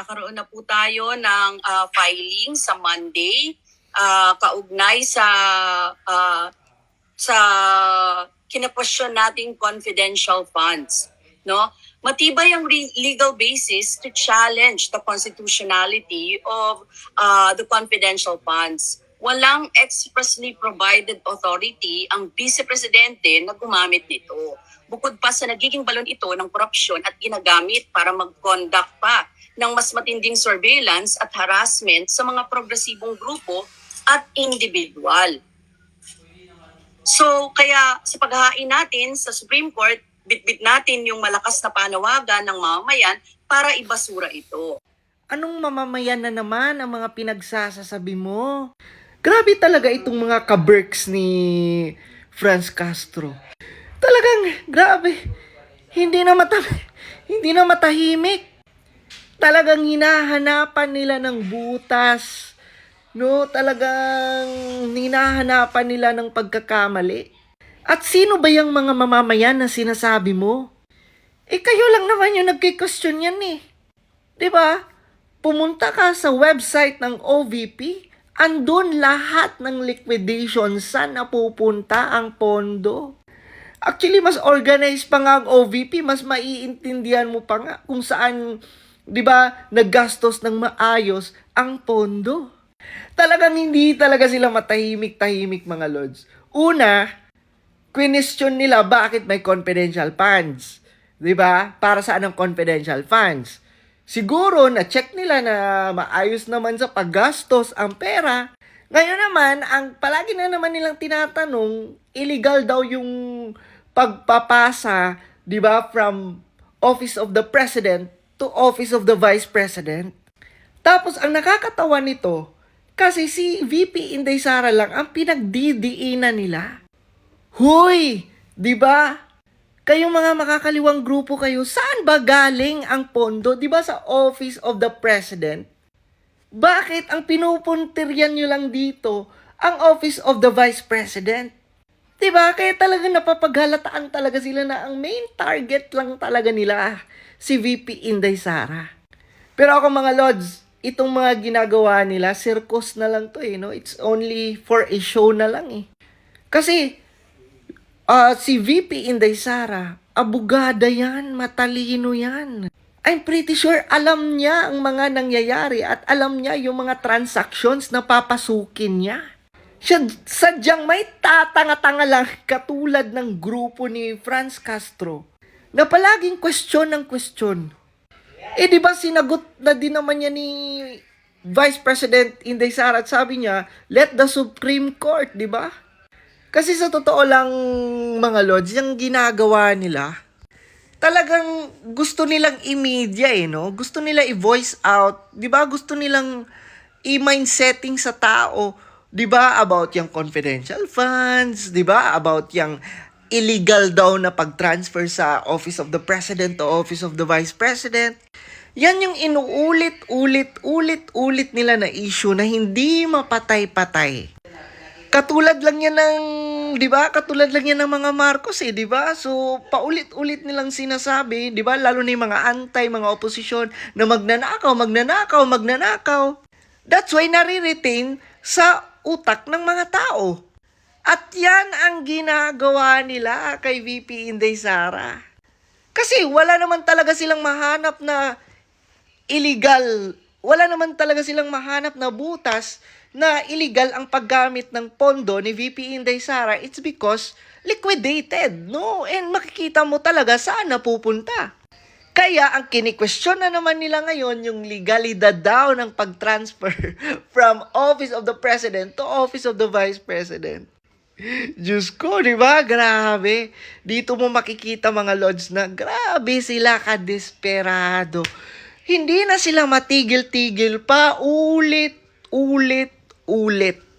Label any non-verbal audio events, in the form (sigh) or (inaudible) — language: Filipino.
Magkakaroon na po tayo ng ah, filing sa Monday ah, kaugnay sa ah, sa kinapasyon nating confidential funds, no? Matibay ang legal basis to challenge the constitutionality of ah, the confidential funds. Walang expressly provided authority ang vice presidente na gumamit nito. Bukod pa sa nagiging balon ito ng korupsyon at ginagamit para mag-conduct pa ng mas matinding surveillance at harassment sa mga progresibong grupo at individual. So, kaya sa paghahain natin sa Supreme Court, bitbit natin yung malakas na panawagan ng mamamayan para ibasura ito. Anong mamamayan na naman ang mga pinagsasasabi mo? Grabe talaga itong mga kaberks ni Franz Castro. Talagang grabe. Hindi na mata (laughs) hindi na matahimik. Talagang hinahanapan nila ng butas. No, talagang hinahanapan nila ng pagkakamali. At sino ba yung mga mamamayan na sinasabi mo? Eh kayo lang naman yung nagkikostyon yan eh. 'Di ba? Pumunta ka sa website ng OVP, andun lahat ng liquidation saan napupunta ang pondo. Actually, mas organized pa nga ang OVP, mas maiintindihan mo pa nga kung saan, 'di ba, naggastos ng maayos ang pondo. Talagang hindi talaga sila matahimik-tahimik mga lords. Una, question nila bakit may confidential funds. 'Di ba? Para saan ang confidential funds? Siguro na check nila na maayos naman sa paggastos ang pera. Ngayon naman, ang palagi na naman nilang tinatanong, illegal daw yung pagpapasa, 'di ba, from office of the president to office of the vice president. Tapos ang nakakatawa nito, kasi si VP Inday Sara lang ang pinagdidiinan nila. Hoy, 'di ba? Kayong mga makakaliwang grupo kayo, saan ba galing ang pondo? 'Di ba sa Office of the President? Bakit ang pinupuntiryan nyo lang dito ang Office of the Vice President? 'Di ba? Kaya talaga napapaghalataan talaga sila na ang main target lang talaga nila si VP Inday Sara. Pero ako mga lords, itong mga ginagawa nila, circus na lang to eh, no? It's only for a show na lang eh. Kasi Ah, si VP Inday Sara, abogada yan, matalino yan. I'm pretty sure alam niya ang mga nangyayari at alam niya yung mga transactions na papasukin niya. Siya sadyang may tatanga-tanga lang katulad ng grupo ni Franz Castro na palaging question ng question. Eh di ba sinagot na din naman niya ni Vice President Inday Sara at sabi niya, let the Supreme Court, di ba? Kasi sa totoo lang, mga lords, yung ginagawa nila, talagang gusto nilang i-media eh, no? Gusto nila i-voice out, di ba? Gusto nilang i-mind setting sa tao, di ba? About yung confidential funds, di ba? About yung illegal daw na pag-transfer sa Office of the President to Office of the Vice President. Yan yung inuulit, ulit, ulit, ulit nila na issue na hindi mapatay-patay. Katulad lang yan ng, 'di ba? Katulad lang yan ng mga Marcos eh, 'di ba? So paulit-ulit nilang sinasabi, 'di ba? Lalo na yung mga antay, mga oposisyon na magnanakaw, magnanakaw, magnanakaw. That's why nare-retain sa utak ng mga tao. At yan ang ginagawa nila kay VP Inday Sara. Kasi wala naman talaga silang mahanap na illegal. Wala naman talaga silang mahanap na butas na illegal ang paggamit ng pondo ni VP Inday Sara. It's because liquidated, no? And makikita mo talaga saan napupunta. Kaya ang kini-question na naman nila ngayon yung legalidad daw ng pag-transfer (laughs) from Office of the President to Office of the Vice President. Diyos ko, di ba? Grabe. Dito mo makikita mga lords na grabe sila kadesperado. Hindi na sila matigil-tigil pa. Ulit, ulit, ulit.